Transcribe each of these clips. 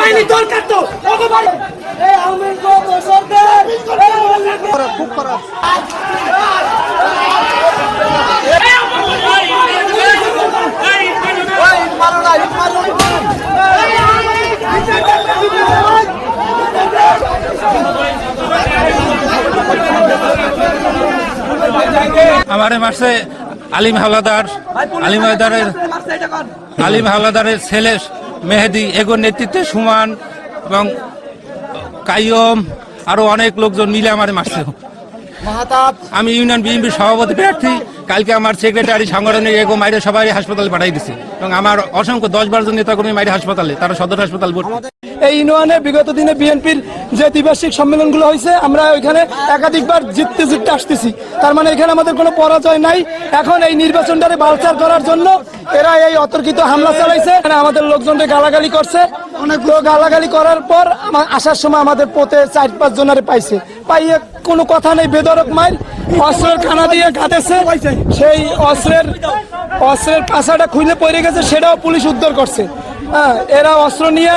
বাহিনী দরকার তো আমার মাসে আলিম হাওলাদার আলিম হাওলাদারের আলিম হাওলাদারের ছেলে মেহেদি এগোর নেতৃত্বে সুমান এবং কাইম আরও অনেক লোকজন মিলে আমার মারছে। আমি ইউনিয়ন বিএনপির সভাপতি প্রার্থী। কালকে আমার সেক্রেটারি সাংগঠনিক এগো মাইরে সবাই হাসপাতালে পাঠাই দিছে এবং আমার অসংখ্য দশ বারো জন নেতাকর্মী মাইরে হাসপাতালে তারা সদর হাসপাতাল এই ইউনিয়নে বিগত দিনে বিএনপির যে দ্বিবার্ষিক সম্মেলনগুলো হয়েছে, আমরা ওইখানে একাধিকবার জিততে জিততে আসতেছি। তার মানে এখানে আমাদের কোনো পরাজয় নাই। এখন এই নির্বাচনটারে বালচার করার জন্য এরা এই অতর্কিত হামলা চালাইছে। আমাদের লোকজনকে গালাগালি করছে। অনেকগুলো গালাগালি করার পর আসার সময় আমাদের পোতে চার পাঁচ জনারে পাইছে। পাইয়ে কোনো কথা নেই, বেদরক মাইল অস্ত্রের কানা দিয়ে কাঁদেছে। সেই অস্ত্রের অস্ত্রের পাশাটা খুলে পড়ে গেছে, সেটাও পুলিশ উদ্ধার করছে। হ্যাঁ এরা অস্ত্র নিয়ে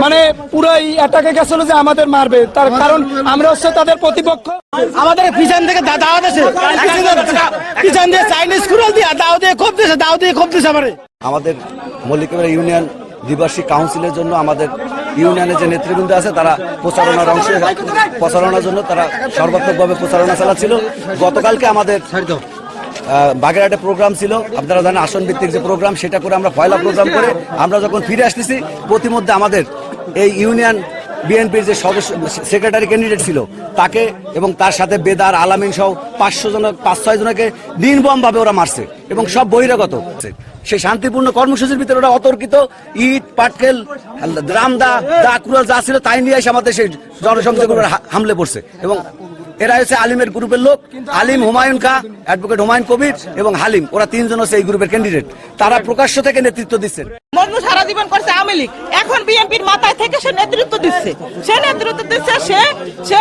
মানে পুরাই অ্যাটাকে গেছিল যে আমাদের মারবে। তার কারণ আমরা হচ্ছে তাদের প্রতিপক্ষ। আমাদের পিছন থেকে দা- দাওয়াত আছে। পিছন দিয়ে চাইনিজ কুড়াল দিয়ে দাও দিয়ে খুব দিয়েছে দাও দিয়ে খুব দিয়েছে আমারে। আমাদের মল্লিকবেড়া ইউনিয়ন দ্বিবার্ষিক কাউন্সিলের জন্য আমাদের ইউনিয়নের যে নেতৃবৃন্দ আছে তারা প্রচারণার অংশে। প্রচারণার জন্য তারা সর্বাত্মকভাবে প্রচারণা চালাচ্ছিল। গতকালকে আমাদের বাগেরহাটে প্রোগ্রাম ছিল। আপনারা জানেন আসন ভিত্তিক যে প্রোগ্রাম সেটা করে আমরা পয়লা প্রোগ্রাম করে আমরা যখন ফিরে আসতেছি, প্রতিমধ্যে আমাদের এই ইউনিয়ন বিএনপির যে সদস্য, সেক্রেটারি ক্যান্ডিডেট ছিল, তাকে এবং তার সাথে বেদার, আলামিন সহ পাঁচশো জন, পাঁচ, ছয় জনকে নির্মম ভাবে ওরা মারছে এবং সব বহিরাগত। সেই শান্তিপূর্ণ কর্মসূচির ভিতরে ওরা অতর্কিত, ইট, পাটকেল, রামদা, দা, কুড়াল যা ছিল তাই নিয়ে এসে আমাদের সেই জনসংযোগ হামলে পড়ছে। এবং এরা হচ্ছে আলিমের গ্রুপের লোক। আলিম হুমায়ুন খা অ্যাডভোকেট হুমায়ুন কবির এবং হালিম। ওরা তিনজন হচ্ছে এই গ্রুপের ক্যান্ডিডেট তারা প্রকাশ্য থেকে নেতৃত্ব দিচ্ছেন মজনু সারা জীবন করছে আওয়ামী লীগ। এখন বিএনপির মাথায় থেকে সে নেতৃত্ব দিচ্ছে। সে নেতৃত্ব দিচ্ছে, সে সে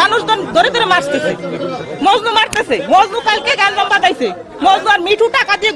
মানুষজন ধরে ধরে মারতেছে। মজনু মারতেছে। মজনু কালকে গান বাজাইছে। মজনু আর মিঠু টাকা দিয়ে